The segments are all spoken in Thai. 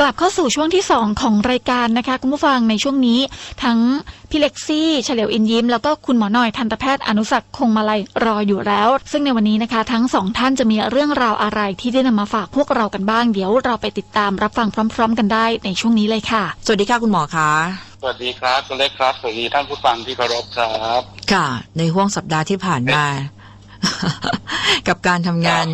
กลับเข้าสู่ช่วงที่ 2 ของรายการนะคะคุณผู้ฟังในช่วงนี้ ทั้งพี่เล็กซี่เฉลียวอินยิ้ม แล้วก็คุณหมอหน่อยทันตแพทย์อนุสักดิ์คงมาลัยรออยู่แล้ว ซึ่งในวันนี้นะคะ ทั้งสองท่านจะมีเรื่องราวอะไรที่ได้นำมาฝากพวกเรากันบ้าง เดี๋ยวเราไปติดตามรับฟังพร้อม ๆ กันได้ในช่วงนี้เลยค่ะ สวัสดีค่ะคุณหมอคะสวัสดีครับคุณเล็กครับสวัสดีท่านผู้ฟังที่เคารพครับ ค่ะ ในห่วงสัปดาห์ที่ผ่านมา กับการทำงาน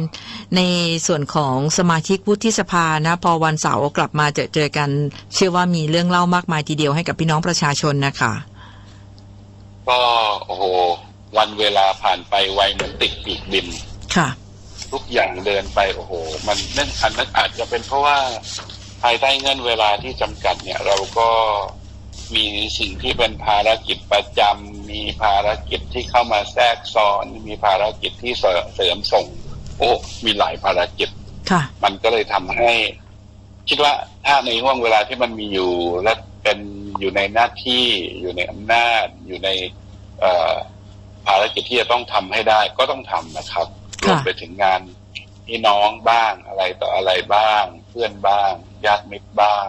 ในส่วนของสมาชิกวุฒิสภานะพอวันเสาร์กลับมาเจอเจอกัน เชื่อว่ามีเรื่องเล่ามากมายทีเดียวให้กับพี่น้องประชาชนนะคะก็โอ้โหวันเวลาผ่านไปไวเหมือนติดปีกบินค่ะ ทุกอย่างเดินไปโอ้โห มันนั่นอันนั้นอาจจะเป็นเพราะว่าภายใต้เงื่อนเวลาที่จำกัดเนี่ย เราก็มีสิ่งที่เป็นภารกิจประจำมีภารกิจที่เข้ามาแทรกซ้อน มีภารกิจที่เสริเสริมส่ง โอ้มีหลายภารกิจค่ะ มันก็เลยทำให้ คิดว่าถ้าในห่วงเวลาที่มันมีอยู่ และเป็นอยู่ในหน้าที่อยู่ในอำนาจ อยู่ในเอ่อภารกิจที่จะต้องทำให้ได้ ก็ต้องทำนะครับรค่ะวมไปถึงงานพี่น้องบ้างอะไรต่ออะไรบ้าง เพื่อนบ้างญาติมิตรบ้าง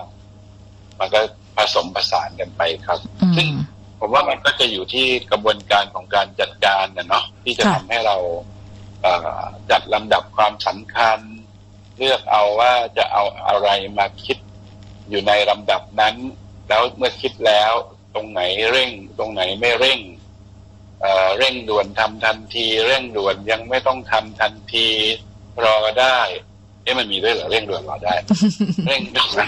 มันก็ผสมผสานกันไปครับอืซึ่งมผมว่ามันก็จะอยู่ที่กระบวนการของการจัดการนะเนาะที่จะค่ะทำให้เราเอ่อ จัดลำดับความสำคัญ เลือกเอาว่าจะเอาอะไรมาคิดอยู่ในลำดับนั้น แล้วเมื่อคิดแล้วตรงไหนเร่ง ตรงไหนไม่เร่งเอ่อเร่งด่วนทำทันที เร่งด่วนยังไม่ต้องทำทันที รอได้เอ๊ะมันมีด้วยเหรอเร่งด่วนรอได้ เร่งด่วน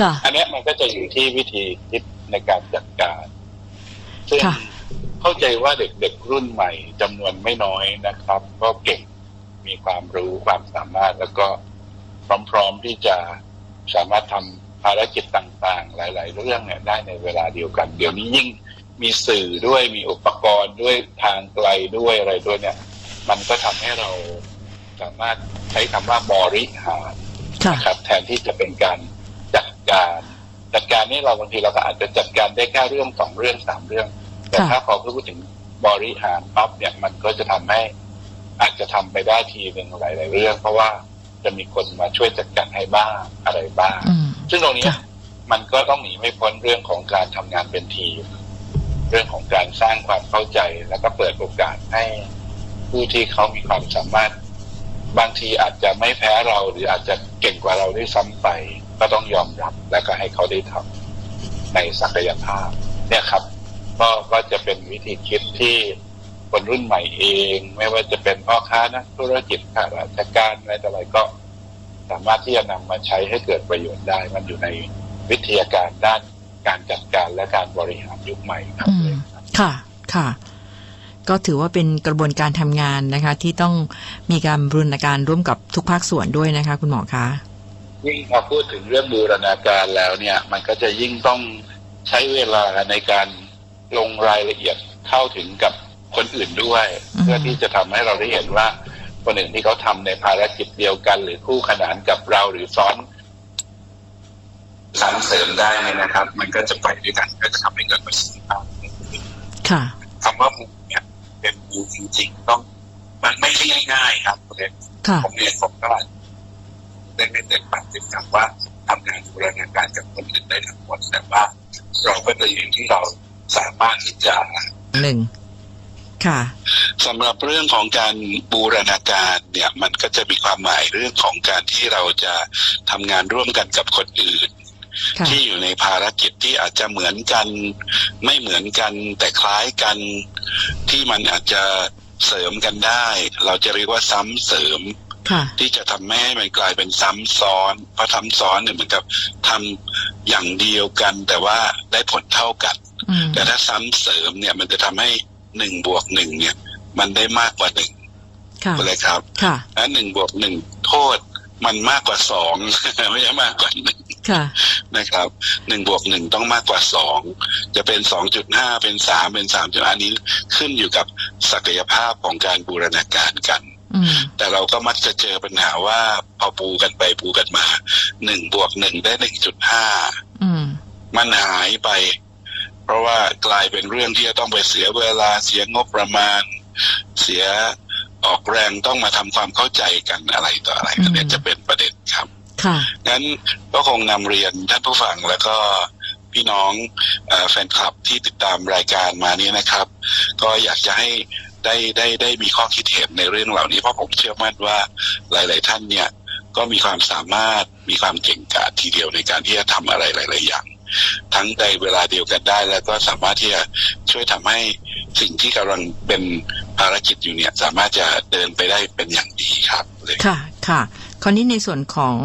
ค่ะ อันเนี้ยมันก็จะอยู่ที่วิธีคิดในการจัดการซึ่งค่ะ เข้าใจว่าเด็กๆรุ่นใหม่จำนวนไม่น้อยนะครับ ก็เก่งมีความรู้ความสามารถแล้วก็พร้อมๆที่จะสามารถทำภารกิจต่างๆ หลาย ๆ เรื่องเนี่ยได้ในเวลาเดียวกัน เดี๋ยวนี้ยิ่งมีสื่อด้วยมีอุปกรณ์ด้วยทางไกลด้วยอะไรด้วยเนี่ย มันก็ทำให้เราสามารถใช้คำว่าบริหารค่ะนะครับแทนที่จะเป็นการจัดการ จัดการนี่เราบางทีเราก็อาจจะจัดการได้แค่เรื่องสองเรื่องสามเรื่อง แต่ค่ะถ้าพอพูดถึงบริหารปั๊บเนี่ยมันก็จะทำให้อาจจะทำไปได้ทีหนึ่งหลาย ๆ เรื่อง เพราะว่าจะมีคนมาช่วยจัดการให้บ้างอะไรบ้างอืมซึ่งตรงนี้ค่ะมันก็ต้องหนีไม่พ้นเรื่องของการทำงานเป็นทีม เรื่องของการสร้างความเข้าใจแล้วก็เปิดโอกาสให้ผู้ที่เขามีความสามารถ บางทีอาจจะไม่แพ้เราหรืออาจจะเก่งกว่าเราด้วยซ้ำไป ก็ต้องยอมรับ แล้วก็ให้เขาได้ทำในศักยภาพ เนี่ยครับ ก็ก็จะเป็น วิธีคิดที่คนรุ่นใหม่เอง ไม่ว่าจะเป็นพ่อค้านักธุรกิจข้าราชการอะไรต่ออะไรก็ สามารถที่จะนำมาใช้ให้เกิดประโยชน์ได้ มันอยู่ในวิทยาการด้านการจัดการและการบริหารยุคใหม่ครับอืมค่ะค่ะก็ถือว่าเป็นกระบวนการทำงานนะคะ ที่ต้องมีการบรูรณาการร่วมกับทุกภาคส่วนด้วยนะคะ คุณหมอคะยิ่งพอพูดถึงเรื่องบูรณาการแล้วเนี่ย มันก็จะยิ่งต้องใช้เวลาในการ ลงรายละเอียดเข้าถึงกับคนอื่นด้วยอืมเพื่อที่จะทำให้เราได้เห็นว่าคนอื่นที่เขาทำในภารกิจเดียวกัน หรือคู่ขนานกับเราหรือซ้อนสรรเสริมได้เนี่ยนะครับ มันก็จะไปด้วยกันก็จะทำให้เกิดประสิทธิภาพค่ะคำว่ามูเนี่ยเป็นมูจริง ๆ ต้อง มันไม่ใช่ง่ายๆครับคุณเล็กค่ะผมเรียนผมก็ได้ไม่เต็มปากเต็มคำว่าทำงานบูรณาการกับคนอื่นได้ทั้งหมดแต่ว่าเราก็จะอยู่ที่เรา สามารถที่จะหนึ่งค่ะสำหรับเรื่องของการบูรณาการเนี่ยมันก็จะมีความหมายเรื่องของการที่เราจะทำงานร่วมกันกับคนอื่นค่ะที่อยู่ในภารกิจที่อาจจะเหมือนกัน ไม่เหมือนกัน แต่คล้ายกันที่มันอาจจะเสริมกันได้ เราจะเรียกว่าซ้ำเสริมค่ะที่จะทำให้มันกลายเป็นซ้ำซ้อนเพราะทำซ้อนเนี่ยเหมือนกับทำอย่างเดียวกัน แต่ว่าได้ผลเท่ากันอืม แต่ถ้าซ้ำเสริมเนี่ยมันจะทำให้หนึ่งบวกหนึ่งเนี่ย มันได้มากกว่าหนึ่งค่ะเลยครับค่ะและหนึ่งบวกหนึ่งโทษมันมากกว่าสองไม่ใช่มากกว่าหนึ่งค่ะนะครับหนึ่งบวกหนึ่งต้องมากกว่าสองจะเป็นสองจุดห้าเป็นสามเป็นสามจุดอันนี้ขึ้นอยู่กับศักยภาพของการบูรณาการกันอืมแต่เราก็มักจะเจอปัญหาว่าพอปูกันไปปูกันมาหนึ่งบวกหนึ่งได้หนึ่งจุดห้าอืมมันหายไป เพราะว่ากลายเป็นเรื่องที่จะต้องไปเสียเวลาเสียงบประมาณ เสียออกแรงต้องมาทำความเข้าใจกันอะไรต่ออะไรอืมอันเนี้ยจะเป็นประเด็นครับค่ะงั้นก็คงนำเรียนท่านผู้ฟังแล้วก็พี่น้องเอ่อแฟนคลับที่ติดตามรายการมานี้นะครับ ก็อยากจะให้ได้ได้ได้มีข้อคิดเห็นในเรื่องเหล่านี้เพราะผมเชื่อมั่นว่าหลาย ๆ ท่านเนี่ยก็มีความสามารถมีความเก่งกาจทีเดียวในการที่จะทำอะไรหลาย ๆ อย่าง ทั้งในเวลาเดียวกันได้ แล้วก็สามารถที่จะช่วยทำให้สิ่งที่กำลังเป็นภารกิจอยู่เนี่ย สามารถจะเดินไปได้เป็นอย่างดีครับเลยค่ะค่ะคราวนี้ในส่วนของ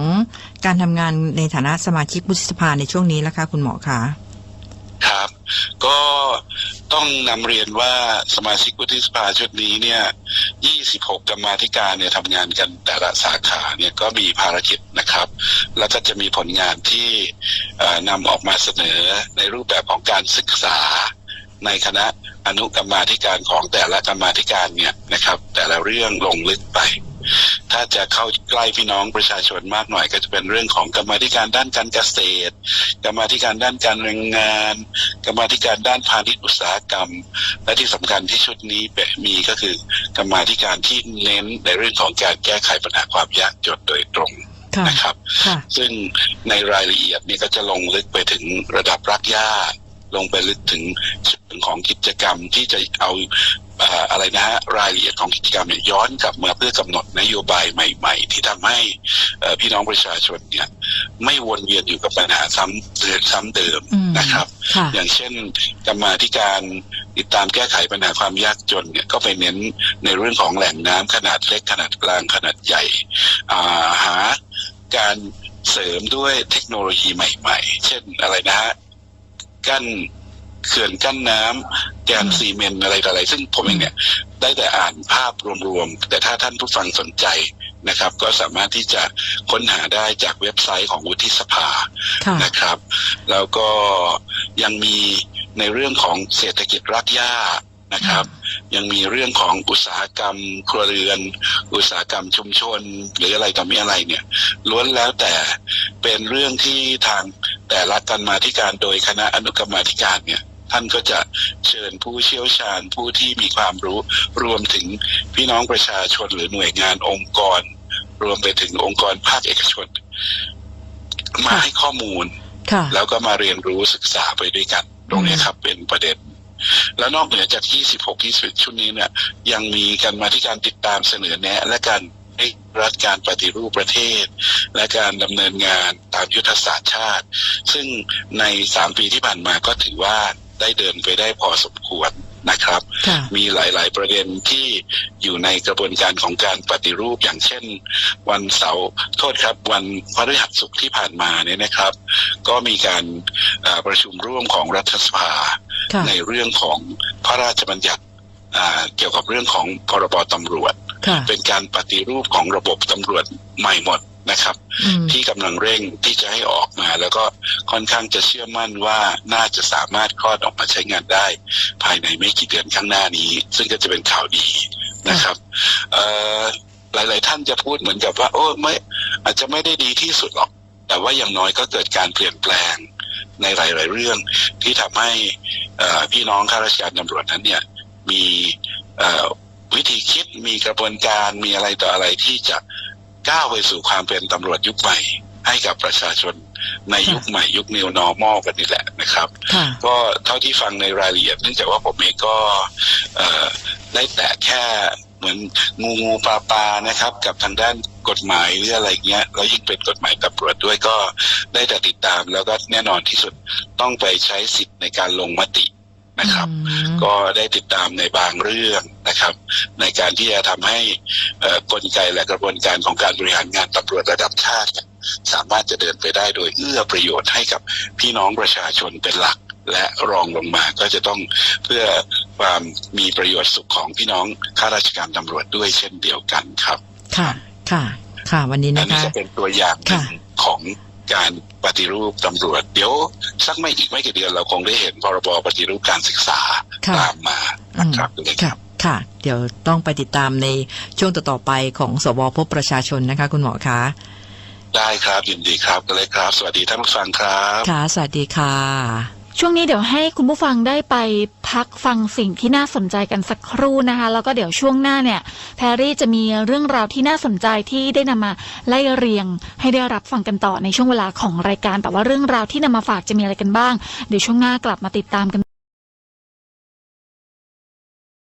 การทำงานในฐานะสมาชิกวุฒิสภาในช่วงนี้แล้วคะคุณหมอคะครับ ก็ต้องนำเรียนว่าสมาชิกวุฒิสภาชุดนี้เนี่ย 26 กรรมาธิการเนี่ยทำงานกันแต่ละสาขาเนี่ยก็มีภารกิจนะครับ แล้วก็จะมีผลงานที่นำออกมาเสนอในรูปแบบของการศึกษา ในคณะอนุกรรมาธิการของแต่ละกรรมาธิการเนี่ยนะครับ แต่ละเรื่องลงลึกไป ถ้าจะเข้าใกล้พี่น้องประชาชนมากหน่อย ก็จะเป็นเรื่องของกรรมาธิการด้านการเกษตร กรรมาธิการด้านการแรงงาน กรรมาธิการด้านพาณิชย์อุตสาหกรรม และที่สำคัญที่ชุดนี้มีก็คือกรรมาธิการที่เน้นในเรื่องของการแก้ไขปัญหาความยากจนโดยตรงค่ะนะครับค่ะซึ่งในรายละเอียดนี่ก็จะลงลึกไปถึงระดับรักหญ้าลงไปลึกถึงส่วนของกิจกรรมที่จะเอาเอ่ออะไรนะฮะรายละเอียดของกิจกรรมเนี่ยย้อนกลับมาเพื่อกำหนดนโยบายใหม่ ๆ ที่ทำให้เอ่อพี่น้องประชาชนเนี่ยไม่วนเวียนอยู่กับปัญหาซ้ำเดิมซ้ำเดิมอืมนะครับค่ะอย่างเช่นกรรมาธิการติดตามแก้ไขปัญหาความยากจนเนี่ยก็ไปเน้นในเรื่องของแหล่งน้ำขนาดเล็กขนาดกลางขนาดใหญ่อ่าหาการเสริมด้วยเทคโนโลยีใหม่ ๆ เช่นอะไรนะฮะกั้น เขื่อนกั้นน้ำแกนซีเมนต์อะไรต่ออะไร ซึ่งผมเองเนี่ยได้แต่อ่านภาพรวมๆ แต่ถ้าท่านผู้ฟังสนใจนะครับ ก็สามารถที่จะค้นหาได้จากเว็บไซต์ของวุฒิสภาค่ะนะครับ แล้วก็ยังมีในเรื่องของเศรษฐกิจรักหญ้านะครับ ยังมีเรื่องของอุตสาหกรรม ครัวเรือน อุตสาหกรรมชุมชน หรืออะไรต่อมีอะไรเนี่ยล้วนแล้วแต่เป็นเรื่องที่ทางแต่ละกรรมาธิการโดยคณะอนุกรรมาธิการเนี่ย ท่านก็จะเชิญผู้เชี่ยวชาญผู้ที่มีความรู้รวมถึงพี่น้องประชาชนหรือหน่วยงานองค์กร รวมไปถึงองค์กรภาคเอกชน มาให้ข้อมูลค่ะแล้วก็มาเรียนรู้ศึกษาไปด้วยกัน ตรงนี้ครับเป็นประเด็นแล้วนอกเหนือจาก 26 20 ชุดนี้เนี่ย ยังมีการมาที่การติดตามเสนอแนะ และการให้รัฐการปฏิรูปประเทศ และการดำเนินงานตามยุทธศาสตร์ชาติ ซึ่งใน 3 ปีที่ผ่านมาก็ถือว่า ได้เดินไปได้พอสมควรนะครับค่ะมีหลาย ๆ ประเด็นที่อยู่ในกระบวนการของการปฏิรูปอย่างเช่น วันเสาร์โทษครับ วันพฤหัสศุกร์ที่ผ่านมาเนี่ยนะครับ ก็มีการเอ่อประชุมร่วมของรัฐสภาค่ะในเรื่องของพระราชบัญญัติอ่าเกี่ยวกับเรื่องของพรบตำรวจค่ะเป็นการปฏิรูปของระบบตำรวจใหม่หมด นะครับอืมที่กำลังเร่งที่จะให้ออกมา แล้วก็ค่อนข้างจะเชื่อมั่นว่าน่าจะสามารถคลอดออกมาใช้งานได้ ภายในไม่กี่เดือนข้างหน้านี้ ซึ่งก็จะเป็นข่าวดีนะครับเอ่อหลาย ๆ ท่านจะพูดเหมือนกับว่า โอ้ไม่อาจจะไม่ได้ดีที่สุดหรอก แต่ว่าอย่างน้อยก็เกิดการเปลี่ยนแปลงในหลาย ๆ เรื่องที่ทำให้เอ่อพี่น้องข้าราชการตำรวจนั้นเนี่ยมีเอ่อวิธีคิดมีกระบวนการมีอะไรต่ออะไรที่จะ ก้าวไปสู่ความเป็นตำรวจยุคใหม่ ให้กับประชาชนในยุคใหม่ยุค New Normal กันนี่แหละนะครับค่ะก็เท่าที่ฟังในรายละเอียดเนื่องจากว่าผมเองก็เอ่อได้แตะแค่เหมือนงูงูปลาปลานะครับ กับทางด้านกฎหมายหรืออะไรเงี้ยแล้วยิ่งเป็นกฎหมายตำรวจด้วยก็ได้แต่ติดตามแล้วก็แน่นอนที่สุดต้องไปใช้สิทธิ์ในการลงมติ นะครับอืมก็ได้ติดตามในบางเรื่องนะครับ ในการที่จะทำให้เอ่อกลไกและกระบวนการของการบริหารงานตำรวจระดับชาติเนี่ยสามารถจะเดินไปได้โดยเอื้อประโยชน์ให้กับพี่น้องประชาชนเป็นหลักและรองลงมาก็จะต้องเพื่อความมีประโยชน์สุขของพี่น้องข้าราชการตำรวจด้วยเช่นเดียวกันครับ ค่ะ ค่ะ ค่ะ วันนี้อันนะนี้คะจะเป็นตัวอย่างหนึ่งค่ะของ การปฏิรูปตำรวจ เดี๋ยวสักไม่อีกไม่กี่เดือนเราคงได้เห็นพรบปฏิรูปการศึกษาค่ะตามมานะครับเลยคค่ะรับค่ะ เดี๋ยวต้องไปติดตามในช่วงต่อๆไปของสวพบประชาชนนะคะ คุณหมอคะ ได้ครับยินดีครับก็เลยครับ สวัสดีท่านผู้ฟังครับ ค่ะ สวัสดีค่ะ ช่วงนี้เดี๋ยวให้คุณผู้ฟังได้ไปพักฟังสิ่งที่น่าสนใจกันสักครู่นะคะ แล้วก็เดี๋ยวช่วงหน้าเนี่ย แพรรี่จะมีเรื่องราวที่น่าสนใจที่ได้นำมาไล่เรียง ให้ได้รับฟังกันต่อในช่วงเวลาของรายการ แต่ว่าเรื่องราวที่นำมาฝากจะมีอะไรกันบ้าง เดี๋ยวช่วงหน้ากลับมาติดตามกัน